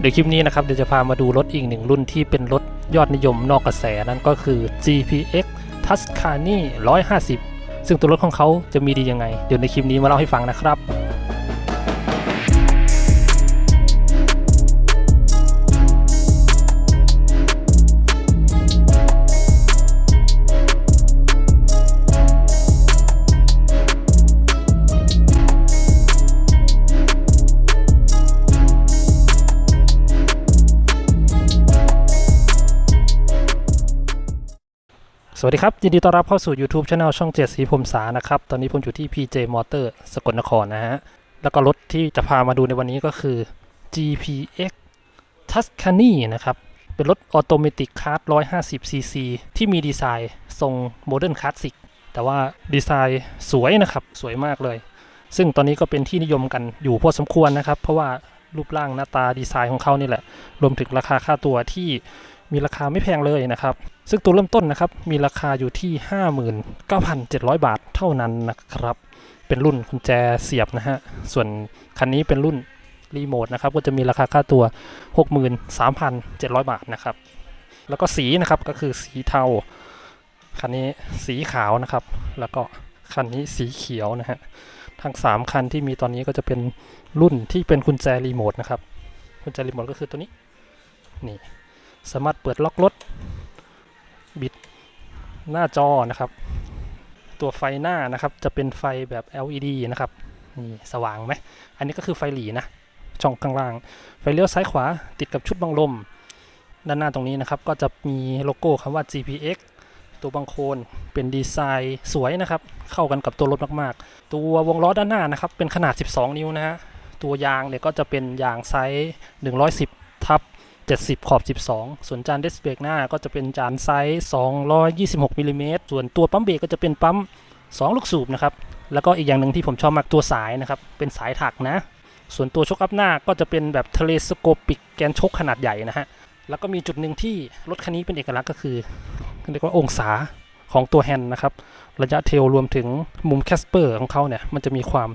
เดี๋ยวคลิปนี้นะครับเดี๋ยวจะพามาดูรถอีกหนึ่งรุ่นที่เป็นรถยอดนิยมนอกกระแสนั่นก็คือ GPX Tuscany 150 ซึ่งตัวรถของเขาจะมีดียังไง เดี๋ยวในคลิปนี้มาเล่าให้ฟังนะครับ สวัสดีครับ ยินดีต้อนรับเข้าสู่ YouTube Channel ช่องเจ็ดสีผมสานะครับ ตอนนี้ผมอยู่ที่ PJ Motor สกลนครนะฮะ แล้วก็รถที่จะพามาดูในวันนี้ก็คือ GPX Tuscany นะครับ เป็นรถออโตเมติกคาร์ 150cc ที่มีดีไซน์ทรงโมเดิร์นคลาสสิกแต่ว่าดีไซน์สวยนะครับ สวยมากเลย ซึ่งตอนนี้ก็เป็นที่นิยมกันอยู่พอสมควรนะครับ เพราะว่ารูปร่างหน้าตาดีไซน์ของเขานี่แหละ รวมถึงราคาค่าตัวที่ มีราคาไม่แพงเลยนะครับ ซึ่งตัวเริ่มต้นนะครับ มีราคาอยู่ที่ 59,700 บาทเท่านั้นนะครับ เป็นรุ่นกุญแจเสียบนะฮะ ส่วนคันนี้เป็นรุ่นรีโมทนะครับ ก็จะมีราคาค่าตัว 63,700 บาทนะครับ แล้วก็สีนะครับก็คือสีเทา คันนี้สีขาวนะครับ แล้วก็คันนี้สีเขียวนะฮะ ทั้ง 3 คันที่มีตอนนี้ก็จะเป็นรุ่นที่เป็นกุญแจรีโมทนะครับ กุญแจรีโมทก็คือตัวนี้ นี่ สามารถเปิดล็อกรถบิดหน้าจอนะครับ ตัวไฟหน้านะครับจะเป็นไฟแบบ LED นะครับนี่สว่างไหมอันนี้ก็คือไฟหลีนะช่องข้างล่าง ไฟเลี้ยวซ้ายขวาติดกับชุดบังลม ด้านหน้าตรงนี้นะครับก็จะมีโลโก้คำว่า GPX ตัวบังโคนเป็นดีไซน์สวยนะครับ เข้ากันกับตัวรถมากๆ ตัววงล้อด้านหน้านะครับเป็นขนาด 12 นิ้วนะฮะตัวยางเนี่ยก็จะเป็นยางไซส์ 110ทับ 70 ขอบ 12 ส่วนจานเดสเบรกหน้าก็จะเป็นจานไซส์226มิลลิเมตรส่วนตัวปั๊มเบรกก็จะเป็นปั๊ม 2 ลูกสูบนะครับ แล้วก็อีกอย่างหนึ่งที่ผมชอบมากตัวสายนะครับ เป็นสายถักนะ ส่วนตัวชกอัพหน้าก็จะเป็นแบบเทเลสโกปิกแกนชกขนาดใหญ่นะฮะ แล้วก็มีจุดหนึ่งที่รถคันนี้เป็นเอกลักษณ์ก็คือเรียกว่าองศาของตัวแฮนด์นะครับ ระยะเทลรวมถึงมุมแคสเปอร์ของเขาเนี่ยมันจะมีความ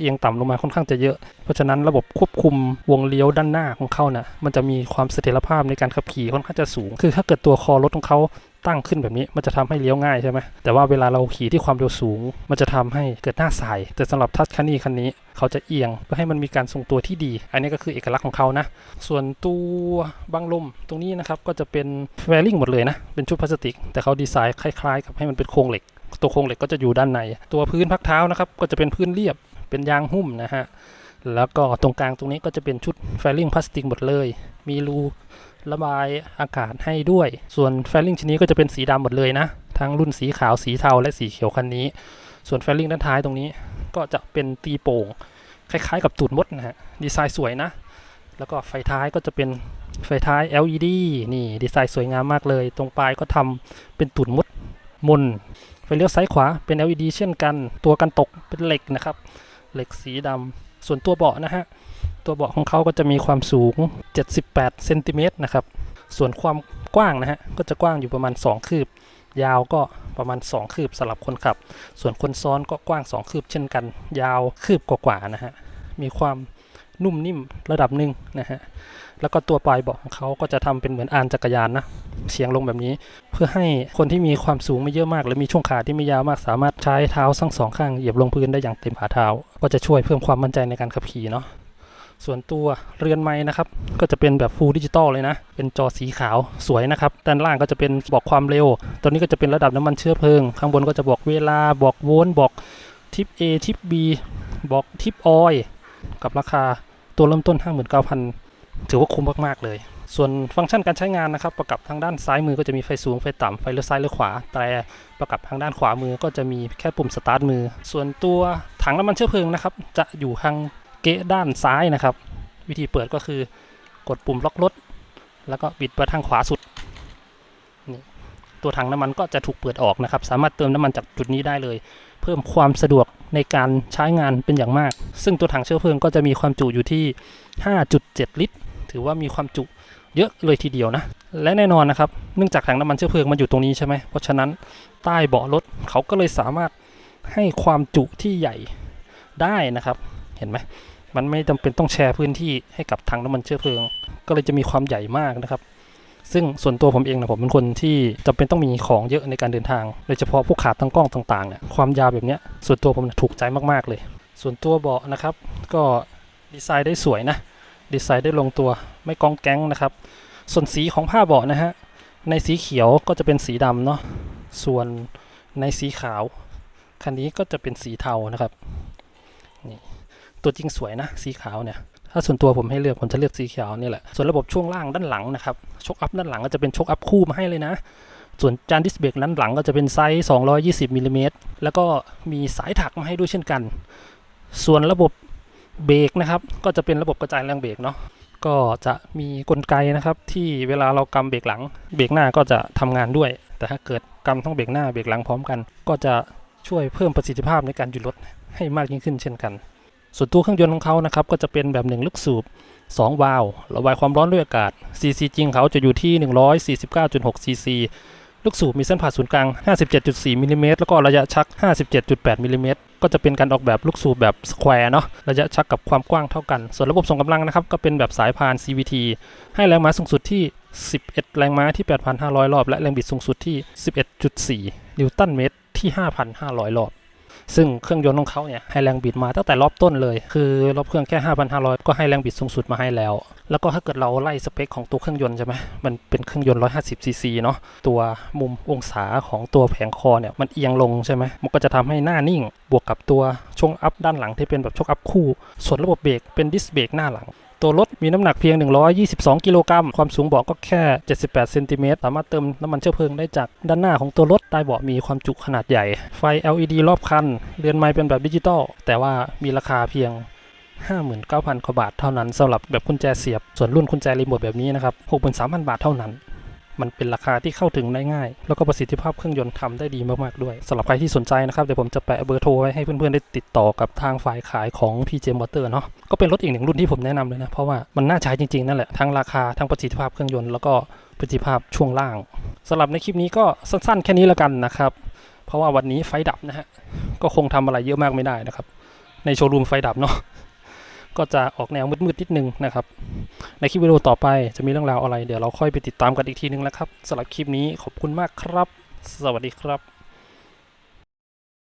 เอียงต่ำลงมาค่อนข้างจะเยอะ เพราะฉะนั้นระบบควบคุมวงเลี้ยวด้านหน้าของเขาน่ะมันจะมีความเสถียรภาพในการขับขี่ค่อนข้างจะสูง คือถ้าเกิดตัวคอรถของเขาตั้งขึ้นแบบนี้มันจะทำให้เลี้ยวง่ายใช่ไหมแต่ว่าเวลาเราขี่ที่ความเร็วสูง มันจะทำให้เกิดหน้าสาย แต่สำหรับทัชคันนี้คันนี้ เขาจะเอียงเพื่อให้มันมีการทรงตัวที่ดี อันนี้ก็คือเอกลักษณ์ของเขานะ ส่วนตัวบังลมตรงนี้นะครับก็จะเป็นแวริ่งหมดเลยนะ เป็นชุดพลาสติก แต่เขาดีไซน์คล้ายๆ กับให้มันเป็นโครงเหล็ก ตัวโครงเหล็กก็จะอยู่ด้านใน ตัวพื้นพักเท้านะครับก็จะเป็นพื้นเรียบ เป็นยางหุ้มนะฮะ แล้วก็ตรงกลางตรงนี้ก็จะเป็นชุดแฟลิงพลาสติกหมดเลย มีรูระบายอากาศให้ด้วย ส่วนแฟลิงชิ้นนี้ก็จะเป็นสีดำหมดเลยนะ ทั้งรุ่นสีขาวสีเทาและสีเขียวคันนี้ ส่วนแฟลิงด้านท้ายตรงนี้ก็จะเป็นตีโป่งคล้ายๆ กับตูดมดนะฮะ ดีไซน์สวยนะ แล้วก็ไฟท้ายก็จะเป็นไฟท้าย LED นี่ดีไซน์สวยงามมากเลย ตรงปลายก็ทำเป็นตูดมดมนไฟเลี้ยวซ้ายขวาเป็น LED เช่นกัน ตัวกันตกเป็นเหล็กนะครับ เหล็กสีดำส่วนตัวเบาะนะฮะ ตัวเบาะของเขาก็จะมีความสูง 78เซนติเมตรนะครับ ส่วนความกว้างนะฮะ ก็จะกว้างอยู่ประมาณ 2 คืบ ยาวก็ประมาณ 2 คืบสำหรับคนขับ ส่วนคนซ้อนก็กว้าง 2 คืบเช่นกัน ยาวคืบกว่าๆนะฮะ มีความ นุ่มนิ่มระดับหนึ่งนะฮะแล้วก็ตัวปลายเบาะของเขาก็จะทำเป็นเหมือนอานจักรยานนะเฉียงลงแบบนี้ เพื่อให้คนที่มีความสูงไม่เยอะมากและมีช่วงขาที่ไม่ยาวมาก สามารถใช้เท้าทั้งสองข้างเหยียบลงพื้นได้อย่างเต็มฝ่าเท้า ก็จะช่วยเพิ่มความมั่นใจในการขับขี่เนาะส่วนตัวเรือนไม้นะครับ ก็จะเป็นแบบฟูลดิจิตอลเลยนะ เป็นจอสีขาวสวยนะครับ ด้านล่างก็จะเป็นบอกความเร็วตัวนี้ก็จะเป็นระดับน้ำมันเชื้อเพลิง ข้างบนก็จะบอกเวลาบอกโวลต์บอกทิป A ทิป B บอกทิปออยกับราคา ตัวเริ่มต้น 59,000 ถือว่าคุ้มมากๆเลย ส่วนฟังก์ชันการใช้งานนะครับ ประกับทางด้านซ้ายมือก็จะมีไฟสูงไฟต่ำไฟเลี้ยวซ้ายเลี้ยวขวา แต่ประกับทางด้านขวามือก็จะมีแค่ปุ่มสตาร์ทมือ ส่วนตัวถังน้ำมันเชื้อเพลิงนะครับ จะอยู่ทางเกะด้านซ้ายนะครับ วิธีเปิดก็คือกดปุ่มล็อกรถ แล้วก็บิดไปทางขวาสุดนี่ตัวถังน้ำมันก็จะถูกเปิดออกนะครับ สามารถเติมน้ำมันจากจุดนี้ได้เลย เพิ่มความสะดวก ในการใช้งานเป็นอย่างมาก ซึ่งตัวถังเชื้อเพลิงก็จะมีความจุอยู่ที่ 5.7 ลิตร ถือว่ามีความจุเยอะเลยทีเดียวนะ และแน่นอนนะครับ เนื่องจากถังน้ำมันเชื้อเพลิงมันอยู่ตรงนี้ใช่ไหม เพราะฉะนั้นใต้เบาะรถเขาก็เลยสามารถให้ความจุที่ใหญ่ได้นะครับ เห็นไหม มันไม่จำเป็นต้องแชร์พื้นที่ให้กับถังน้ำมันเชื้อเพลิง ก็เลยจะมีความใหญ่มากนะครับ ซึ่งส่วนตัวผมเองนะผมเป็นคนที่จำเป็นต้องมีของเยอะในการเดินทางโดยเฉพาะพวกขาตั้งกล้องต่างๆเนี่ยความยาวแบบเนี้ยส่วนตัวผมถูกใจมากๆเลย ส่วนตัวเบาะนะครับ ก็ดีไซน์ได้สวยนะดีไซน์ได้ลงตัวไม่กองแก๊งนะครับ ส่วนสีของผ้าเบาะนะฮะในสีเขียวก็จะเป็นสีดำเนาะส่วนในสีขาว คันนี้ก็จะเป็นสีเทานะครับนี่ตัวจริงสวยนะ สีขาวเนี่ย ถ้าส่วนตัวผมให้เลือกผมจะเลือกสีเขียวนี่แหละ ส่วนระบบช่วงล่างด้านหลังนะครับชกอัพด้านหลังก็จะเป็นชกอัพคู่มาให้เลยนะ ส่วนจานดิสเบรกด้านหลังก็จะเป็นไซส์ 220มิลลิเมตรแล้วก็มีสายถักมาให้ด้วยเช่นกัน ส่วนระบบเบรกนะครับก็จะเป็นระบบกระจายแรงเบรกเนาะก็จะมีกลไกนะครับที่เวลาเรากำเบรกหลัง เบรกหน้าก็จะทำงานด้วย แต่ถ้าเกิดกำทั้งเบรกหน้าเบรกหลังพร้อมกัน ก็จะช่วยเพิ่มประสิทธิภาพในการหยุดรถให้มากยิ่งขึ้นเช่นกัน ส่วนตัวเครื่องยนต์ของเขานะครับก็จะเป็นแบบหนึ่งลูกสูบ 2 วาล์วระบายความร้อนด้วยอากาศ CC จริงเขาจะอยู่ที่ 149.6 cc ลูกสูบมีเส้นผ่าศูนย์กลาง 57.4มิลลิเมตรแล้วก็ระยะชัก 57.8มิลลิเมตรก็จะเป็นการออกแบบลูกสูบแบบสแควร์เนาะ ระยะชักกับความกว้างเท่ากัน ส่วนระบบส่งกำลังนะครับ ก็เป็นแบบสายพาน CVT ให้แรงม้าสูงสุดที่ 11 แรงม้าที่ 8,500 รอบ และแรงบิดสูงสุดที่ 11.4 นิวตันเมตรที่ 5,500 รอบ ซึ่งเครื่องยนต์ของเขาเนี่ยให้แรงบิดมาตั้งแต่รอบต้นเลย คือรอบเครื่องแค่ 5,500 ก็ให้แรงบิดสูงสุดมาให้แล้ว แล้วก็ถ้าเกิดเราไล่สเปคของตัวเครื่องยนต์ใช่ไหมมันเป็นเครื่องยนต์ 150 ซีซีเนาะตัวมุมองศาของตัวแผงคอเนี่ยมันเอียงลงใช่ไหมมันก็จะทำให้หน้านิ่ง บวกกับตัวช่วงอัพด้านหลังที่เป็นแบบช่วงอัพคู่ ส่วนระบบเบรกเป็นดิสเบรกหน้าหลัง ตัวรถมีน้ำหนักเพียง 122 กิโลกรัม ความสูงเบาะก็แค่ 78 เซนติเมตร สามารถเติมน้ำมันเชื้อเพลิงได้จากด้านหน้าของตัวรถ ใต้เบาะมีความจุขนาดใหญ่ ไฟ LED รอบคัน เรือนไม้เป็นแบบดิจิตอล แต่ว่ามีราคาเพียง 59,000กว่าบาทเท่านั้นสำหรับแบบกุญแจเสียบ ส่วนรุ่นกุญแจรีโมทแบบนี้นะครับ 63,000 บาทเท่านั้น มันเป็นราคาที่เข้าถึงได้ง่าย แล้วก็ประสิทธิภาพเครื่องยนต์ทำได้ดีมากๆด้วยสำหรับใครที่สนใจนะครับเดี๋ยวผมจะแปะเบอร์โทรไว้ให้เพื่อนๆได้ติดต่อกับทางฝ่ายขายของ PJ Motor เนาะก็เป็นรถอีกหนึ่งรุ่นที่ผมแนะนำเลยนะเพราะว่ามันน่าใช้จริงๆนั่นแหละทั้งราคาทั้งประสิทธิภาพเครื่องยนต์แล้วก็ประสิทธิภาพช่วงล่างสำหรับในคลิปนี้ก็สั้นๆ แค่นี้แล้วกันนะครับเพราะว่าวันนี้ไฟดับนะฮะก็คงทำอะไรเยอะมากไม่ได้นะครับในโชว์รูมไฟดับเนาะ ก็จะออกแนวมืดๆนิดนึงนะครับ ในคลิปวิดีโอต่อไปจะมีเรื่องราวอะไร เดี๋ยวเราค่อยไปติดตามกันอีกทีนึงนะครับสำหรับคลิปนี้ขอบคุณมากครับ สวัสดีครับ